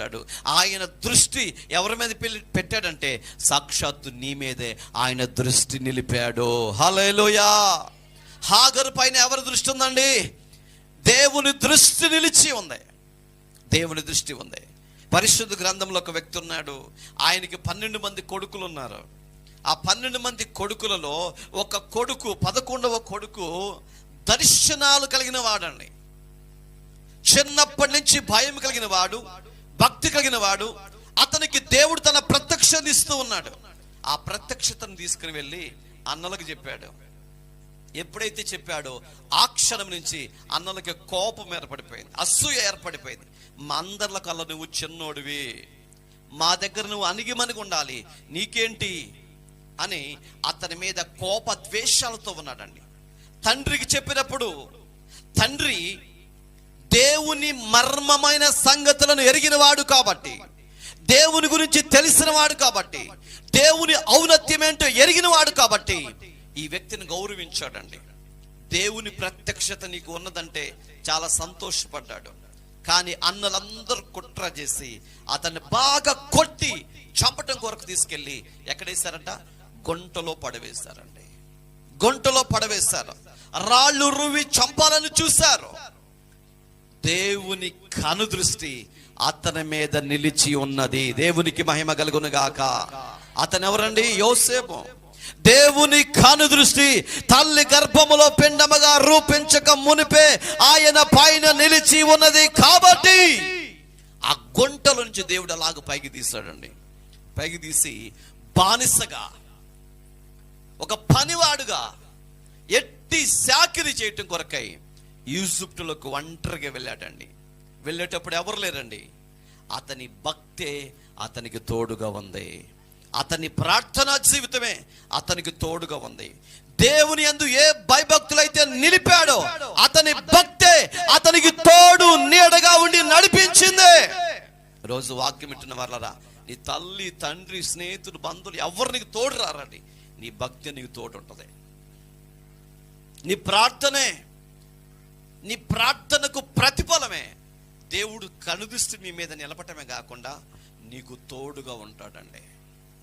ఉంటాడు. ఆయన దృష్టి ఎవరి మీద పెట్టాడంటే సాక్షాత్తు నీ మీదే ఆయన దృష్టి నిలిపాడు. హలోయా హాగరు పైన ఎవరి దృష్టి ఉందండి? దేవుని దృష్టి నిలిచి ఉంది. దేవుని దృష్టి ఉంది. పరిశుద్ధ గ్రంథంలో ఒక వ్యక్తి ఉన్నాడు. ఆయనకి పన్నెండు మంది కొడుకులు ఉన్నారు ఆ పన్నెండు మంది కొడుకులలో ఒక కొడుకు పదకొండవ కొడుకు దర్శనాలు కలిగిన వాడండి. చిన్నప్పటి నుంచి భయం కలిగిన వాడు భక్తి కలిగిన వాడు అతనికి దేవుడు తన ప్రత్యక్షత ఇస్తూ ఉన్నాడు. ఆ ప్రత్యక్షతను తీసుకుని వెళ్ళి అన్నలకు చెప్పాడు. ఎప్పుడైతే చెప్పాడో ఆ క్షణం నుంచి అన్నలకి కోపం ఏర్పడిపోయింది అసూయ ఏర్పడిపోయింది. మా అందరిల కల్లా నువ్వు చిన్నోడివి. మా దగ్గర నువ్వు అణిగిమణిగి ఉండాలి. నీకేంటి? అని అతని మీద కోప ద్వేషాలతో ఉన్నాడండి. తండ్రికి చెప్పినప్పుడు తండ్రి దేవుని మర్మమైన సంగతులను ఎరిగినవాడు కాబట్టి దేవుని గురించి తెలిసినవాడు కాబట్టి దేవుని ఔన్నత్యం ఏంటో ఎరిగినవాడు కాబట్టి ఈ వ్యక్తిని గౌరవించాడండి. దేవుని ప్రత్యక్షత నీకు ఉన్నదంటే చాలా సంతోషపడ్డాడు. కానీ అన్నలందరూ కుట్ర చేసి అతన్ని బాగా కొట్టి చంపటం కొరకు తీసుకెళ్ళి ఎక్కడేశారంట? గుంటలో పడవేశారండి. గుంటలో పడవేశారు. రాళ్ళు రువి చంపాలని చూశారు. దేవుని కనుదృష్టి అతని మీద నిలిచి ఉన్నది. దేవునికి మహిమ కలుగును గాక అతను ఎవరండి యోసేపు. దేవుని కనుదృష్టి తల్లి గర్భములో పిండముగా రూపించక మునిపే ఆయన పైన నిలిచి ఉన్నది కాబట్టి ఆ గుంటల నుంచి దేవుడు అలాగ పైకి తీశాడండి. పైకి తీసి బానిసగా ఒక పనివాడుగా ఎట్టి శాకిరి చేయటం కొరకై ఈజిప్టులకు ఒంటరిగా వెళ్ళాడండి. వెళ్ళేటప్పుడు ఎవరు లేరండి? అతని భక్తే అతనికి తోడుగా ఉంది. అతని ప్రార్థనా జీవితమే అతనికి తోడుగా ఉంది. దేవుని యందు ఏ భయభక్తులైతే నిలిపాడో అతని భక్తే అతనికి తోడు నీడగా ఉండి నడిపించింది. రోజు వాక్యం ఇట్టిన వాళ్ళరా నీ తల్లి తండ్రి స్నేహితులు బంధువులు ఎవరు నీకు తోడు రారండి? నీ భక్తి నీకు తోడు ఉంటుంది నీ ప్రార్థనే నీ ప్రార్థనకు ప్రతిఫలమే. దేవుడు కనుదిస్తూ నీ మీద నిలబడమే కాకుండా నీకు తోడుగా ఉంటాడండి.